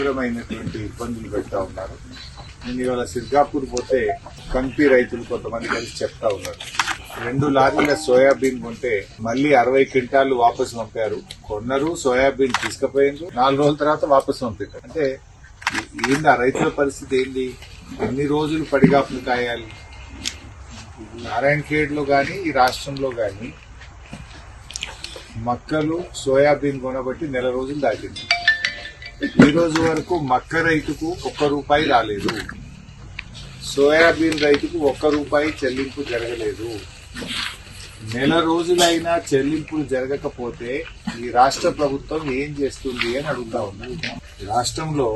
తీవ్రమైనటువంటి ఇబ్బందులు పెడతా ఉన్నారు. నేను ఇవాళ సిర్గాపూర్ పోతే కంపి రైతులు కొంతమంది కలిసి చెప్తా ఉన్నారు. రెండు లారీల సోయాబీన్ కొంటే మళ్ళీ అరవై క్వింటాలు వాపసు పంపారు. కొన్నారు సోయాబీన్ తీసుకుపోయిండ్రు. నాలుగు రోజుల తర్వాత వాపసు పంపారు అంటే ఏంది ఆ రైతుల పరిస్థితి ఏంది? ఎన్ని రోజులు పడిగాపులు కాయాలి? నారాయణ ఖేడ్లో కానీ ఈ రాష్ట్రంలో కానీ మక్కలు సోయాబీన్ కొనబట్టి నెల రోజులు దాటింది. ఈ రోజు వరకు మక్క రైతుకు ఒక్క రూపాయి రాలేదు. సోయాబీన్ రైతుకు ఒక్క రూపాయి చెల్లింపు జరగలేదు. నెల రోజులైనా చెల్లింపులు జరగకపోతే ఈ రాష్ట్ర ప్రభుత్వం ఏం చేస్తుంది అని అడుగుతా ఉన్నాను రాష్ట్రంలో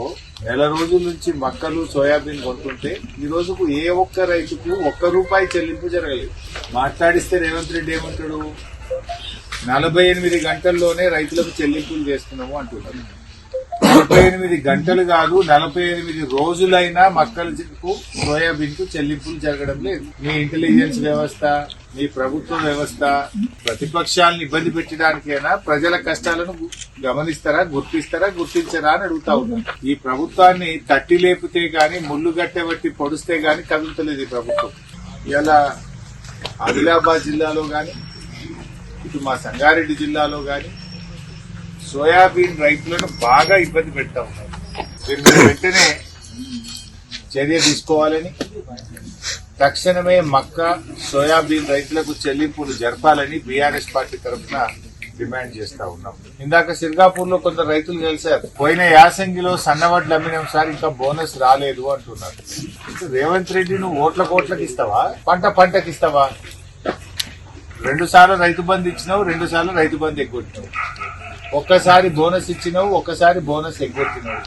నెల రోజుల నుంచి మక్కలు సోయాబీన్ కొంటుంటే ఈ రోజుకు ఏ ఒక్క రైతుకు ఒక్క రూపాయి చెల్లింపు జరగలేదు. మాట్లాడిస్తే రేవంత్ రెడ్డి ఏమంటాడు? నలభై ఎనిమిది గంటల్లోనే రైతులకు చెల్లింపులు చేస్తున్నాము అంటున్నారు. నలభై ఎనిమిది గంటలు కాదు నలభై ఎనిమిది రోజులైనా మక్కలకు సోయాబీన్కు చెల్లింపులు జరగడం లేదు. మీ ఇంటెలిజెన్స్ వ్యవస్థ మీ ప్రభుత్వ వ్యవస్థ ప్రతిపక్షాలను ఇబ్బంది పెట్టడానికైనా ప్రజల కష్టాలను గమనిస్తారా గుర్తిస్తారా గుర్తించరా అని అడుగుతా ఉన్నాను ఈ ప్రభుత్వాన్ని తట్టి లేపితే గాని ముళ్ళు గట్టెబట్టి పొడిస్తే గాని కదులుతలేదు ఈ ప్రభుత్వం. ఇలా ఆదిలాబాద్ జిల్లాలో గాని ఇటు మా సంగారెడ్డి జిల్లాలో గాని సోయాబీన్ రైతులను బాగా ఇబ్బంది పెడతా ఉన్నారు. దీని వెంటనే చర్య తీసుకోవాలని తక్షణమే మక్క సోయాబీన్ రైతులకు చెల్లింపులు జరపాలని బీఆర్ఎస్ పార్టీ తరఫున డిమాండ్ చేస్తా ఉన్నాం. ఇందాక సిర్గాపూర్లో కొంత రైతులు కలిశారు పోయిన యాసంగిలో సన్నవడ్లు అమ్మినాం సార్ ఇంకా బోనస్ రాలేదు అంటున్నారు. రేవంత్ రెడ్డి నువ్వు ఓట్ల కోట్లకి ఇస్తావా? పంట పంటకి ఇస్తావా? రెండు సార్లు రైతు బంధు ఇచ్చినావు రెండు సార్లు రైతు బంధు ఎక్కువ ఒక్కసారి బోనస్ ఇచ్చినావు ఒక్కసారి బోనస్ ఎగ్గొట్టినావు.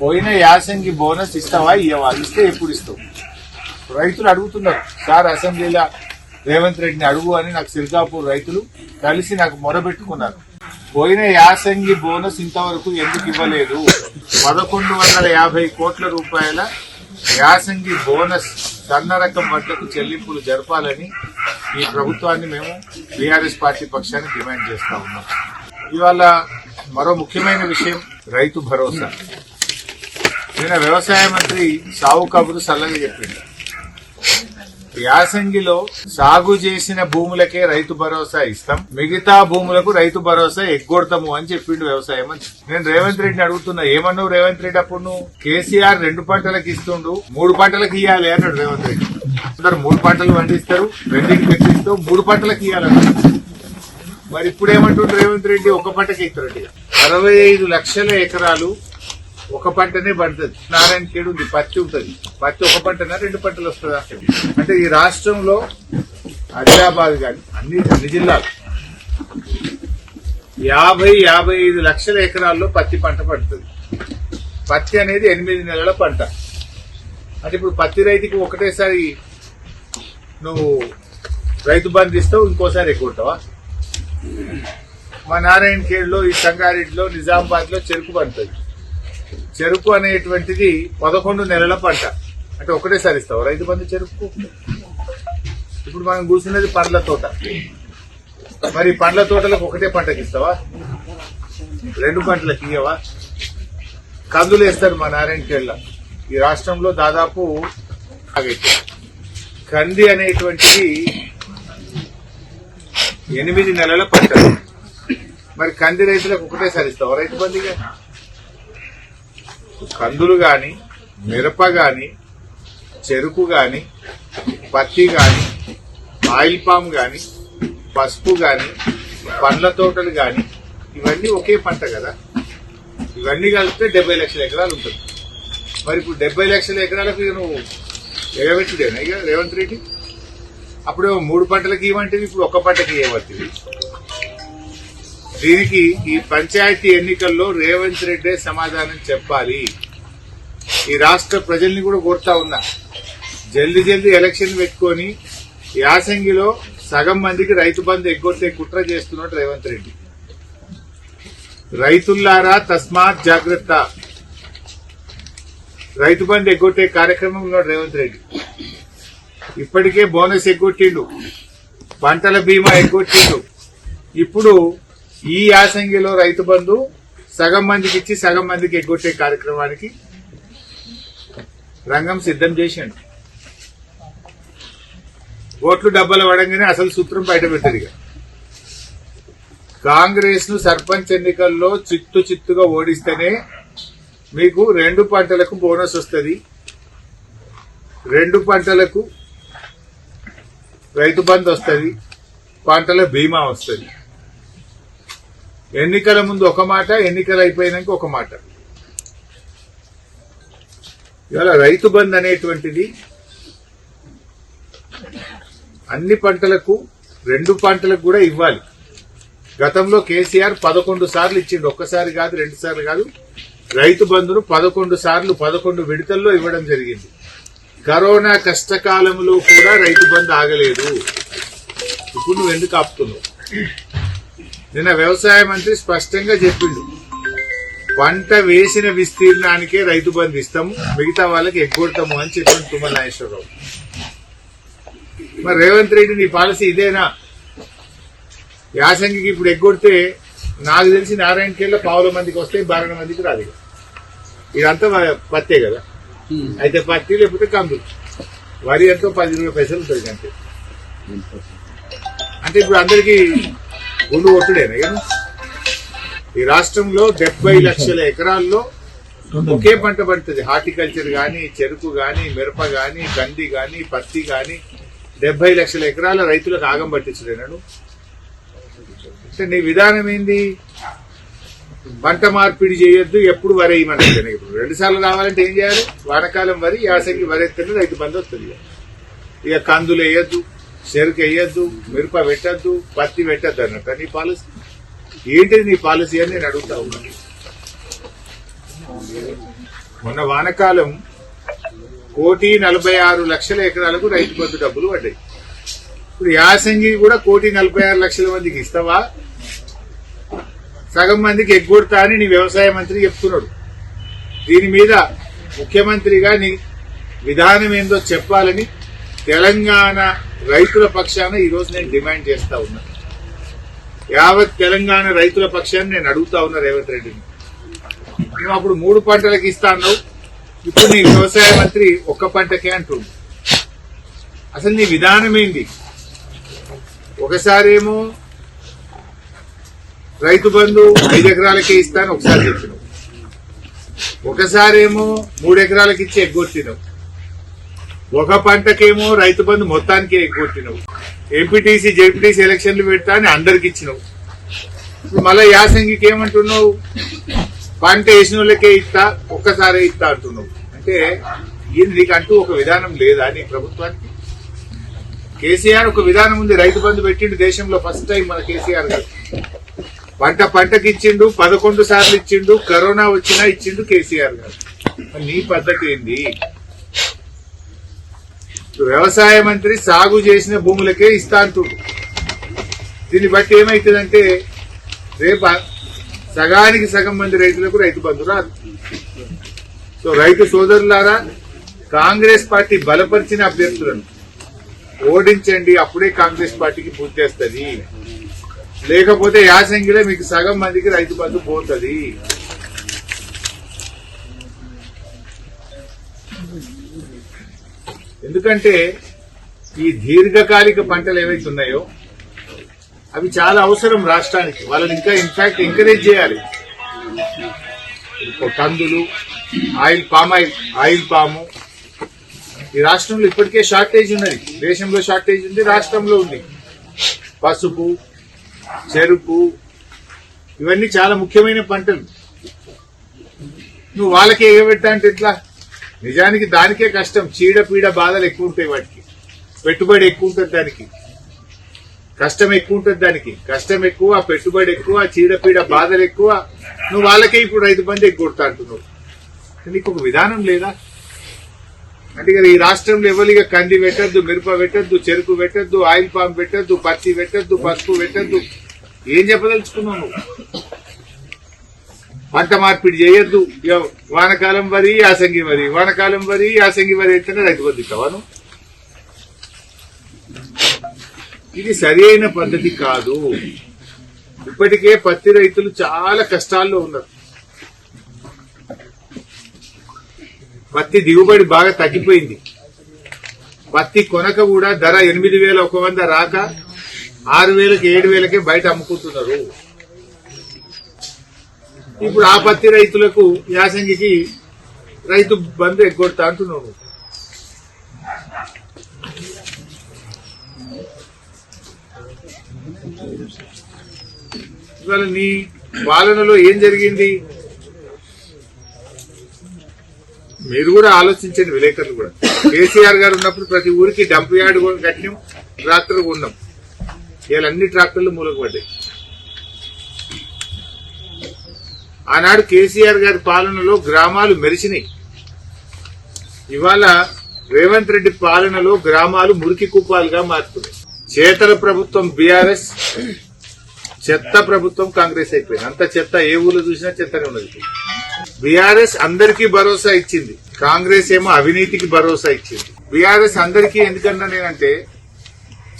పోయిన యాసంగి బోనస్ ఇస్తావా ఇవ్వవా ఇస్తే ఎప్పుడు ఇస్తావు? రైతులు అడుగుతున్నారు సార్ అసెంబ్లీలో రేవంత్ రెడ్డిని అడుగు అని నాకు సిర్గాపూర్ రైతులు కలిసి నాకు మొరబెట్టుకున్నారు. పోయిన యాసంగి బోనస్ ఇంతవరకు ఎందుకు ఇవ్వలేదు? పదకొండు వందల యాభై కోట్ల రూపాయల యాసంగి బోనస్ సన్న రకం వడ్లకు చెల్లింపులు జరపాలని ఈ ప్రభుత్వాన్ని మేము బీఆర్ఎస్ పార్టీ పక్షాన్ని డిమాండ్ చేస్తా ఉన్నాం. ఇవాళ మరో ముఖ్యమైన విషయం రైతు భరోసా. నిన్న వ్యవసాయ మంత్రి సాగు కబురు సల్లగా చెప్పింది యాసంగిలో సాగు చేసిన భూములకే రైతు భరోసా ఇస్తాం మిగతా భూములకు రైతు భరోసా ఎగ్గొడతాము అని చెప్పిండు వ్యవసాయ మంత్రి. నేను రేవంత్ రెడ్డిని అడుగుతున్నా ఏమన్నావు రేవంత్ రెడ్డి అప్పుడు నువ్వు? కేసీఆర్ రెండు పంటలకు ఇస్తుండు మూడు పంటలకు ఇవ్వాలి అన్నాడు రేవంత్ రెడ్డి. అందరు మూడు పంటలు పండిస్తారు రెండింటికి ఎక్కిస్తావు మూడు పంటలకు ఇవ్వాలన్నారు మరి ఇప్పుడు ఏమంటుండ్రు రేవంత్ రెడ్డి? ఒక పంటకి ఇస్తారండి అరవై ఐదు లక్షల ఎకరాలు ఒక పంటనే పండుతుంది. నారాయణ కేడు ఉంది పత్తి ఉంటుంది. పత్తి ఒక పంటనా రెండు పంటలు వస్తుందా? అంటే ఈ రాష్ట్రంలో ఆదిలాబాద్ కానీ అన్ని అన్ని జిల్లాలు యాభై యాభై ఐదు లక్షల ఎకరాల్లో పత్తి పంట పడుతుంది. పత్తి అనేది ఎనిమిది నెలల పంట. అంటే ఇప్పుడు పత్తి రైతుకి ఒకటేసారి నువ్వు రైతు బంధిస్తావు ఇంకోసారి ఇంకోసారి ఎక్కుంటావా మా నారాయణ ఖేడ్లో ఈ సంగారెడ్డిలో నిజామాబాద్లో చెరుకు పండుతుంది చెరుకు అనేటువంటిది పదకొండు నెలల పంట. అంటే ఒకటేసారి ఇస్తావు రైతు బంధు చెరుకు. ఇప్పుడు మనం కూర్చున్నది పండ్ల తోట. మరి పండ్ల తోటలకు ఒకటే పంటకి ఇస్తావా? రెండు పంటలకు ఇయ్యవా? కందులు వేస్తారు మా నారాయణ ఖేడ్లో ఈ రాష్ట్రంలో దాదాపు కంది అనేటువంటిది ఎనిమిది నెలల పంట మరి కంది రైతులకు ఒకటేసారి ఇస్తావా రైతు బందిగా కందులు గాని మిరప గాని చెరుకు గాని పత్తి గాని ఆయిల్ పామ్ గాని పసుపు గాని పండ్ల తోటలు గాని ఇవన్నీ ఒకే పంట కదా? ఇవన్నీ కలిపితే డెబ్బై లక్షల ఎకరాలు ఉంటుంది. మరి ఇప్పుడు డెబ్బై లక్షల ఎకరాలకు నువ్వు ఎగబెట్టుడేనా ఇక రేవంత్ రెడ్డి? అప్పుడు మూడు పంటలకు ఇవ్వంటివి ఇప్పుడు ఒక్క పంటకి ఇవ్వబట్టివి దీనికి ఈ పంచాయతీ ఎన్నికల్లో రేవంత్ రెడ్డే సమాధానం చెప్పాలి. ఈ రాష్ట్ర ప్రజల్ని కూడా కోరుతా ఉన్నా. జల్ది జల్ది ఎలక్షన్ పెట్టుకొని యాసంగిలో సగం మందికి రైతు బంధు ఎగ్గొట్టే కుట్ర చేస్తున్నాడు రేవంత్ రెడ్డి. రైతుల్లారా తస్మాత్ జాగ్రత్త. రైతు బంధు ఎగ్గొట్టే కార్యక్రమంలో రేవంత్ రెడ్డి. ఇప్పటికే బోనస్ ఎగ్గొట్టిండు. పంటల బీమా ఎగ్గొట్టిండు. ఇప్పుడు ఈ యాసంగిలో రైతు బంధు సగం మందికి ఇచ్చి సగం మందికి ఎగ్గొట్టే కార్యక్రమానికి రంగం సిద్ధం చేసిండు. ఓట్లు డబ్బలు పడంగానే అసలు సూత్రం బయట పెట్టారు కాంగ్రెస్ను సర్పంచ్ ఎన్నికల్లో చిత్తు చిత్తుగా ఓడిస్తేనే మీకు రెండు పంటలకు బోనస్ వస్తుంది. రెండు పంటలకు రైతు బంద్ వస్తుంది పంటల బీమా వస్తుంది. ఎన్నికల ముందు ఒక మాట ఎన్నికలు అయిపోయినాక ఒక మాట. ఇవాళ రైతు బంద్ అనేటువంటిది అన్ని పంటలకు రెండు పంటలకు కూడా ఇవ్వాలి. గతంలో కేసీఆర్ పదకొండు సార్లు ఇచ్చిండు ఒక్కసారి కాదు రెండు సార్లు కాదు. రైతు బంధును పదకొండు సార్లు పదకొండు విడతల్లో ఇవ్వడం జరిగింది. కరోనా కష్టకాలంలో కూడా రైతు బంధు ఆగలేదు. ఇప్పుడు నువ్వు ఎందుకు ఆపుతున్నావు? నిన్న వ్యవసాయ మంత్రి స్పష్టంగా చెప్పిండు. పంట వేసిన విస్తీర్ణానికే రైతు బంధు ఇస్తాము మిగతా వాళ్ళకి ఎగ్గొడతాము అని చెప్పిండు తుమ్మల నాగేశ్వరరావు. మరి రేవంత్ రెడ్డి నీ పాలసీ ఇదేనా? యాసంగికి ఇప్పుడు ఎగ్గొడితే నాకు తెలిసి నారాయణకేళ్ళ పావుల మందికి వస్తే బారణ మందికి రాదు ఇదంతా పత్తే కదా. అయితే పత్తి లేకపోతే కందులు. వరి ఎంతో పది ఇరవై పైసలు ఉంటుంది అంతే. అంటే ఇప్పుడు అందరికి గుండు కొట్టుడేనా ఇక ఈ రాష్ట్రంలో డెబ్బై లక్షల ఎకరాల్లో ఒకే పంట పడుతుంది. హార్టికల్చర్ గాని చెరుకు గాని మిరప గాని కంది గాని పత్తి గాని డెబ్బై లక్షల ఎకరాల రైతులకు ఆగం పట్టించలేనాడు. అంటే నీ విధానం ఏంది? పంట మార్పిడి చేయొద్దు ఎప్పుడు వరి వేయమంటారు ఇప్పుడు రెండు సార్లు రావాలంటే ఏం చేయాలి? వానకాలం వరి యాసంగి వరి ఎత్తేనే రైతు బంధు వస్తుంది ఇక. కందులు వేయద్దు చెరుకు వేయద్దు మిరప పెట్టద్దు పత్తి పెట్టద్దు అన్నట్టు నీ పాలసీ. ఏంటిది నీ పాలసీ అని నేను అడుగుతా ఉన్నాను మొన్న వానకాలం కోటి నలభై ఆరు లక్షల ఎకరాలకు రైతు బంధు డబ్బులు పడ్డాయి. ఇప్పుడు యాసంగి కూడా కోటి నలభై ఆరు లక్షల మందికి ఇస్తావా? సగం మందికి ఎగ్గొడతా అని నీ వ్యవసాయ మంత్రి చెప్తున్నాడు. దీని మీద ముఖ్యమంత్రిగా నీ విధానం ఏందో చెప్పాలని తెలంగాణ రైతుల పక్షాన ఈరోజు నేను డిమాండ్ చేస్తా ఉన్నా. యావత్ తెలంగాణ రైతుల పక్షాన్ని నేను అడుగుతా ఉన్నా రేవంత్ రెడ్డిని. నువ్వు అప్పుడు మూడు పంటలకు ఇస్తా అన్నావు. ఇప్పుడు నీ వ్యవసాయ మంత్రి ఒక్క పంటకే అంటుంది అసలు నీ విధానం ఏంది? ఒకసారేమో రైతు బంధు ఐదు ఎకరాలకే ఇస్తాను ఒకసారి చెప్పినావు ఒకసారేమో మూడు ఎకరాలకి ఇచ్చి ఎగ్గొట్టినావు ఒక పంటకేమో రైతు బంధు మొత్తానికి ఎగ్గొట్టినావు ఎంపీటీసీ జెడ్పీటీసీ ఎలక్షన్లు పెడతా అని అందరికి ఇచ్చినావు ఇప్పుడు మళ్ళీ యాసంగికి ఏమంటున్నావు? పంట వేసిన వాళ్ళకే ఇస్తా ఒక్కసారే ఇస్తా అంటున్నావు. అంటే ఇది నీకంటూ ఒక విధానం లేదా నీ ప్రభుత్వానికి? కేసీఆర్ ఒక విధానం ఉంది రైతు బంధు పెట్టిండు దేశంలో ఫస్ట్ టైం మన కేసీఆర్ గారు. పంట పంటకి ఇచ్చిండు పదకొండు సార్లు ఇచ్చిండు కరోనా వచ్చినా ఇచ్చిండు కేసీఆర్ గారు. నీ పద్ధతి ఏంది? వ్యవసాయ మంత్రి సాగు చేసిన భూములకే ఇస్తా అంటుడు. దీన్ని బట్టి ఏమైతుందంటే రేపు సగానికి సగం మంది రైతులకు రైతు బంధు రాదు. సో రైతు సోదరులారా కాంగ్రెస్ పార్టీ బలపరిచిన అభ్యర్థులను ఓడించండి అప్పుడే కాంగ్రెస్ పార్టీకి పూర్తి చేస్తుంది. లేకపోతే యాసంగిలో మీకు సగం మందికి రైతు బంధు పోతుంది. ఎందుకంటే ఈ దీర్ఘకాలిక పంటలు ఏవైతే ఉన్నాయో అవి చాలా అవసరం రాష్ట్రానికి. వాళ్ళని ఇంకా ఇన్ఫాక్ట్ ఎంకరేజ్ చేయాలి. కందులు ఆయిల్ పామ్ ఆయిల్ ఆయిల్ పాము. ఈ రాష్ట్రంలో ఇప్పటికే షార్టేజ్ ఉన్నది. దేశంలో షార్టేజ్ ఉంది రాష్ట్రంలో ఉంది. పసుపు చెరుకు ఇవన్నీ చాలా ముఖ్యమైన పంటలు. నువ్వు వాళ్ళకే ఎగబెట్టా అంటే ఎట్లా? నిజానికి దానికే కష్టం. చీడ పీడ బాధలు ఎక్కువ ఉంటాయి వాటికి. పెట్టుబడి ఎక్కువ ఉంటుంది దానికి. కష్టం ఎక్కువ ఉంటుంది దానికి. కష్టం ఎక్కువ పెట్టుబడి ఎక్కువ చీడపీడ బాధలు ఎక్కువ. నువ్వు వాళ్ళకే ఇప్పుడు రైతు బంధు ఎక్కువ కొడతా అంటున్నావు. నీకు ఒక విధానం లేదా? అంటే కదా ఈ రాష్ట్రంలో ఎవరిగా కంది పెట్టద్దు మిరప పెట్టద్దు చెరుకు పెట్టద్దు ఆయిల్ పామ్ పెట్టద్దు పత్తి పెట్టద్దు పసుపు పెట్టద్దు. ఏం చెప్పదలుచుకున్నావు నువ్వు? పంట మార్పిడి చేయొద్దు. వానకాలం వరి యాసంగి వరి. వానకాలం వరి యాసంగి వరి అయితేనే రైతు బతుకుతావా నువ్వు? ఇది సరైన పద్ధతి కాదు. ఇప్పటికే పత్తి రైతులు చాలా కష్టాల్లో ఉన్నారు. పత్తి దిగుబడి బాగా తగ్గిపోయింది. పత్తి కొనక కూడా ధర ఎనిమిది వేల ఒక వంద రాక ఆరు వేలకి ఏడు వేలకే బయట అమ్ముకుంటున్నారు. ఇప్పుడు ఆ పత్తి రైతులకు యాసంగికి రైతు బంధు ఎగ్గొడతా అంటున్నాను ఇవాళ నీ పాలనలో ఏం జరిగింది? మీరు కూడా ఆలోచించండి విలేకరులు కూడా. కేసీఆర్ గారు ఉన్నప్పుడు ప్రతి ఊరికి డంప్ యార్డ్ కూడా కట్టినాం ట్రాక్టర్ కొన్నాం. ఇవాళ అన్ని ట్రాక్టర్లు మూలకు పడ్డాయి. ఆనాడు కేసీఆర్ గారి పాలనలో గ్రామాలు మెరిసినాయి. ఇవాళ రేవంత్ రెడ్డి పాలనలో గ్రామాలు మురికి కుప్పాలుగా మారుతున్నాయి. చేతల ప్రభుత్వం బీఆర్ఎస్ చెత్త ప్రభుత్వం కాంగ్రెస్ అయిపోయింది. అంత చెత్త ఏ ఊర్లో చూసినా చెత్తనే ఉన్నది బీఆర్ఎస్ అందరికీ భరోసా ఇచ్చింది. కాంగ్రెస్ ఏమో అవినీతికి భరోసా ఇచ్చింది. బీఆర్ఎస్ అందరికీ ఎందుకన్నా నేనంటే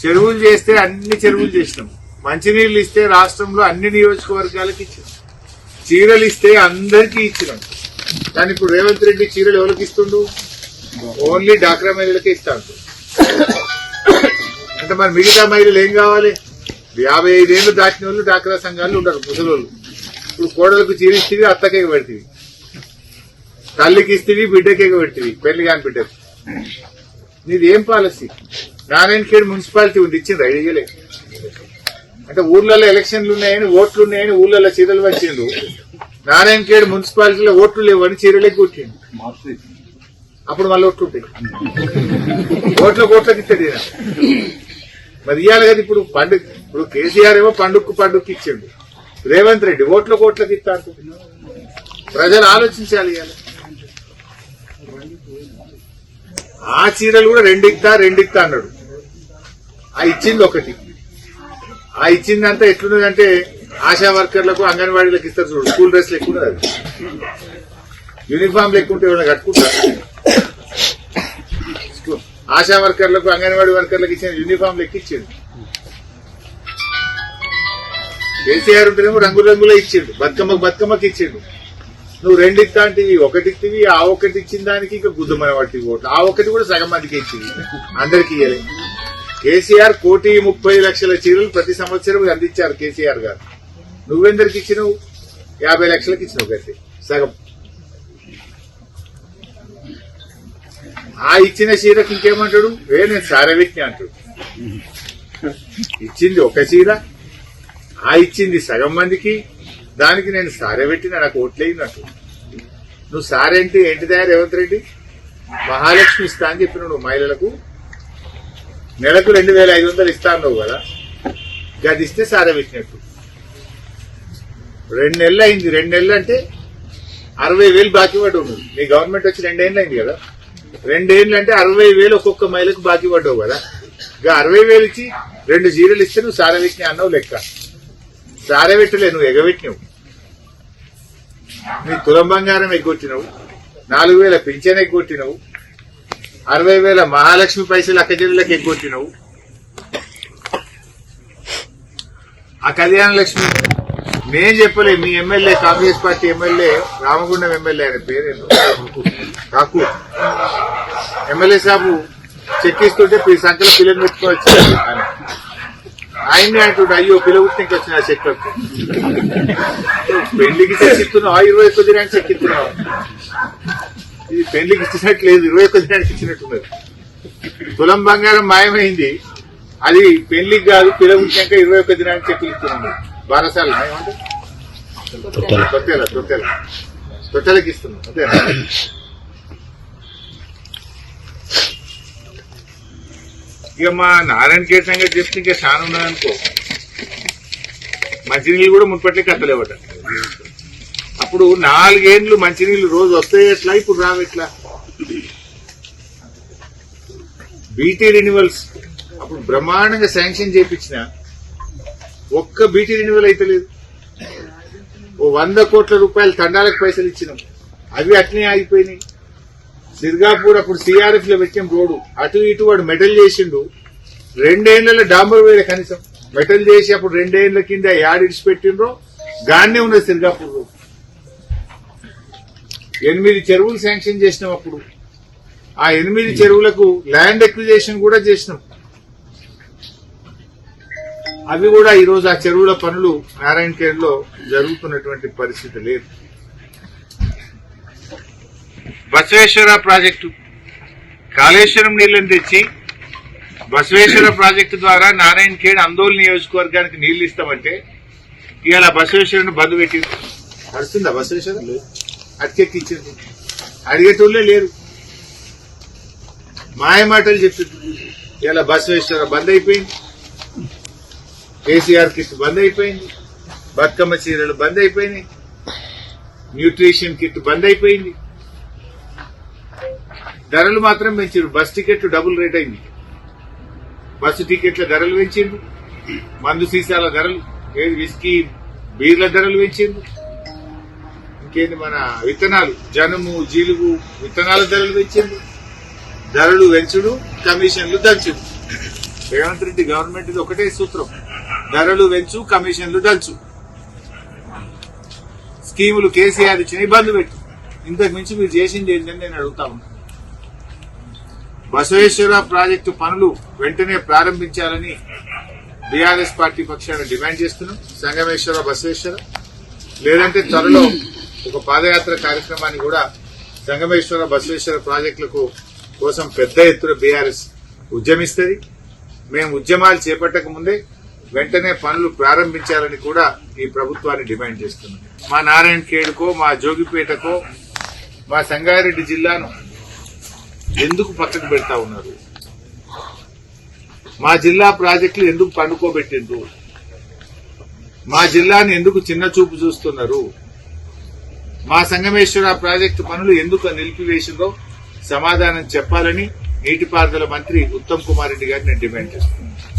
చెరువులు చేస్తే అన్ని చెరువులు చేసినాం. మంచినీళ్ళు ఇస్తే రాష్ట్రంలో అన్ని నియోజకవర్గాలకు ఇచ్చినాం. చీరలు ఇస్తే అందరికీ ఇచ్చినాం. కానీ ఇప్పుడు రేవంత్ రెడ్డి చీరలు ఎవరికి ఇస్తుండు? ఓన్లీ డాక్రా మహిళలకే ఇస్తాడు. అంటే మరి మిగతా మహిళలు ఏం కావాలి? యాభై ఐదేళ్ళు దాటిన వాళ్ళు డాక్రా సంఘాలు ఉంటారు ముసలోళ్ళు. ఇప్పుడు కోడలకు చీర అత్తకేక అత్తకే తల్లికి ఇస్తేవి బిడ్డకే పెడతీవి పెళ్ళి కాని బిడ్డకు. నీది ఏం పాలసీ? నారాయణఖేడ్ మున్సిపాలిటీ ఉంది ఇచ్చింది ఐడియలే అంటే ఊర్లలో ఎలక్షన్లు ఉన్నాయని ఓట్లు ఉన్నాయని ఊర్లలో చీరలు వచ్చిండు నారాయణఖేడ్ మున్సిపాలిటీలో ఓట్లు లేవని చీరలే కూర్చిండు అప్పుడు మళ్ళీ ఓట్లు ఉంటాయి. ఓట్ల ఓట్లకి ఇస్తాడు మరి ఇవ్వాలి కదా ఇప్పుడు పండుగ ఇప్పుడు కేసీఆర్ ఏమో పండుగకు పండుగకి ఇచ్చిండు. రేవంత్ రెడ్డి ఓట్ల కోట్లకు ఇస్తా ప్రజలు ఆలోచించాలి ఇవాళ. ఆ చీరలు కూడా రెండిక్తా రెండిక్తా అన్నాడు. ఆ ఇచ్చింది ఒకటి. ఆ ఇచ్చిందంతా ఎట్లున్నదంటే ఆశా వర్కర్లకు అంగన్వాడీలకు ఇస్తారు చూడు. స్కూల్ డ్రెస్ ఎక్కువ ఉన్నది అది. యూనిఫామ్ లెక్కుంటే ఏమైనా కట్టుకుంటారు? ఆశా వర్కర్లకు అంగన్వాడీ వర్కర్లకు ఇచ్చిన యూనిఫామ్ లెక్క ఇచ్చిండు కేసీఆర్ ఉంటేనేమో రంగు రంగులో ఇచ్చిండు. బతుకమ్మకు బతుకమ్మకి ఇచ్చిండు. నువ్వు రెండు ఇస్తాంటివి ఒకటి ఇచ్చివి ఆ ఒకటి ఇచ్చిన దానికి ఇంకా గుద్దమని వాటికి ఓట్లు. ఆ ఒకటి కూడా సగం మందికి ఇచ్చింది అందరికి ఇయ్యలే. కేసీఆర్ కోటి ముప్పై లక్షల చీరలు ప్రతి సంవత్సరం అందించారు కేసీఆర్ గారు. నువ్వెందరికి ఇచ్చినావు? యాభై లక్షలకు ఇచ్చినావు గట్టి సగం. ఆ ఇచ్చిన చీరకు ఇంకేమంటాడు? ఏ నేను సారవెట్టిన అంటాడు. ఇచ్చింది ఒక చీర ఆ ఇచ్చింది సగం మందికి దానికి నేను సారే పెట్టిన నాకు ఓట్లేయినట్టు నువ్వు సారేంటి ఏంటిదా రేవంత్ రెడ్డి? మహాలక్ష్మి ఇస్తా అని చెప్పిన నువ్వు మహిళలకు. నెలకు రెండు వేల ఐదు వందలు ఇస్తా అన్నావు కదా? గది ఇస్తే సారే పెట్టినట్టు రెండు నెలలు అయింది రెండు నెలలు అంటే అరవై వేలు బాకీ పడ్డావు నువ్వు. నీ గవర్నమెంట్ వచ్చి రెండేళ్ళు అయింది కదా? రెండేళ్ళు అంటే అరవై వేలు ఒక్కొక్క మైలకు బాకీ పడ్డావు కదా? ఇక అరవై వేలు ఇచ్చి రెండు జీరోలు ఇస్తే నువ్వు సారా అన్నావు లెక్క. సారవెట్టలే నువ్వు ఎగబెట్టినవు. నీ కులం బంగారం ఎగ్గొట్టినవు. నాలుగు వేల పింఛన్ ఎగ్గొట్టినవు. అరవై వేల మహాలక్ష్మి పైసలు అక్కచెల్లెలకు ఎగ్గొట్టినవు. ఆ కళ్యాణ లక్ష్మి నేను చెప్పలే మీ MLA Congress party MLA Ramagundam MLA ఆయన పేరేందో కాకు ఎమ్మెల్యే సాబు చెక్కిస్తుంటే పి- సంఖ్యలో పిల్లలు పెట్టుకోవచ్చు ఆయన. ఆయన్ని అంటుండే అయ్యో పిలవుతుంటే వచ్చిన చెక్ పెళ్ళికి చెక్కిస్తున్నావు ఇరవై ఒక్క చెక్కిస్తున్నావు ఇది పెళ్ళికి ఇచ్చినట్లేదు ఇరవై ఒక్క దినానికి ఇచ్చినట్టున్నది తులం బంగారం మాయమైంది. అది పెళ్ళికి కాదు పిలవుంచాక ఇరవై ఒక్క దినానికి చెక్కులు తొట్టెల. తొట్టెల తొట్టెలకి ఇస్తున్నాం ఇక మా నారాయణ కేర్ సంగతి చెప్తే ఇంకా చాలా ఉన్నదనుకో మంచినీళ్ళు కూడా మున్పట్లే కట్టలేవట. అప్పుడు నాలుగేండ్లు మంచినీళ్ళు రోజు వస్తాయి ఎట్లా? ఇప్పుడు రావు ఎట్లా? బీటీ రెన్యువల్స్ అప్పుడు బ్రహ్మాండంగా శాంక్షన్ చేయించిన ఒక్క బీటీ రెన్యువల్ అయితే లేదు. ఓ వంద కోట్ల రూపాయలు తండాలకు పైసలు ఇచ్చినాం. అవి అట్నే ఆగిపోయినాయి. సిర్గాపూర్ అప్పుడు సిఆర్ఎఫ్లో పెట్టిన రోడ్డు. అటు ఇటు వాడు మెటల్ చేసిండు. రెండేళ్ళలో డాంబర్ వేరే కనీసం. మెటల్ చేసి అప్పుడు రెండేళ్ళ కింద యాడ్ ఇడిచి పెట్టిండ్రో గానే ఉన్నది సిర్గాపూర్ రోడ్ ఎనిమిది చెరువులు శాంక్షన్ చేసినాం అప్పుడు. ఆ ఎనిమిది చెరువులకు ల్యాండ్ ఎక్విజేషన్ కూడా చేసినాం. అవి కూడా ఈ రోజు ఆ చెరువుల పనులు నారాయణ లో జరుగుతున్నటువంటి పరిస్థితి లేదు. బసవేశ్వర ప్రాజెక్టు. కాళేశ్వరం నీళ్ళను తెచ్చి బసవేశ్వర ప్రాజెక్టు ద్వారా నారాయణ ఖేడ్ అందోల్ నియోజకవర్గానికి నీళ్ళు ఇస్తామంటే ఇవాళ బసవేశ్వరుని బంద్ పెట్టి నడుస్తుందా బసవేశ్వర? అటుకెక్కిచ్చింది అడిగేటోళ్ళే లేరు. మాయ మాటలు చెప్తుంది ఇలా బసవేశ్వర బంద్ అయిపోయింది. కేసీఆర్ కిట్ బంద్ అయిపోయింది. బతుకమ్మ చీరలు బంద్ అయిపోయినాయి. న్యూట్రిషన్ కిట్ బంద్ అయిపోయింది. ధరలు మాత్రం పెంచారు. బస్ టికెట్ డబుల్ రేట్ అయింది. బస్సు టికెట్ల ధరలు పెంచింది మందు సీసాల ధరలు ఏది విస్కీ బీర్ల ధరలు పెంచింది ఇంకేంది మన విత్తనాలు? జనుము జీలుగు విత్తనాల ధరలు పెంచింది ధరలు పెంచుడు కమిషన్లు దంచుడు. రేవంత్ రెడ్డి గవర్నమెంట్ ఇది ఒకటే సూత్రం. ధరలు పెంచు కమిషన్లు దంచు. స్కీములు కేసీఆర్ ఇచ్చిన బంద్ పెట్టు. ఇంతకు మించి మీరు చేసింది ఏంటని నేను అడుగుతా ఉన్నా. బసవేశ్వర ప్రాజెక్టు పనులు వెంటనే ప్రారంభించాలని బీఆర్ఎస్ పార్టీ పక్షాన డిమాండ్ చేస్తున్నాం. సంగమేశ్వర బసవేశ్వర. లేదంటే త్వరలో ఒక పాదయాత్ర కార్యక్రమాన్ని కూడా సంగమేశ్వర బసవేశ్వర ప్రాజెక్టులకు కోసం పెద్ద ఎత్తున బీఆర్ఎస్ ఉద్యమిస్తుంది. మేము ఉద్యమాలు చేపట్టక ముందే వెంటనే పనులు ప్రారంభించాలని కూడా ఈ ప్రభుత్వాన్ని డిమాండ్ చేస్తున్నాం. మా నారాయణ ఖేడ్కో మా జోగిపేటకో మా సంగారెడ్డి జిల్లాను ఎందుకు పక్కకు పెడతా ఉన్నారు? మా జిల్లా ప్రాజెక్టులు ఎందుకు పండుకోబెట్టిండ్రు? మా జిల్లాని ఎందుకు చిన్న చూపు చూస్తున్నారు? మా సంగమేశ్వర ప్రాజెక్టు పనులు ఎందుకు నిలిపివేసిందో సమాధానం చెప్పాలని నీటిపారుదల మంత్రి ఉత్తమ్ కుమార్ రెడ్డి గారిని నేను డిమాండ్ చేస్తున్నాను.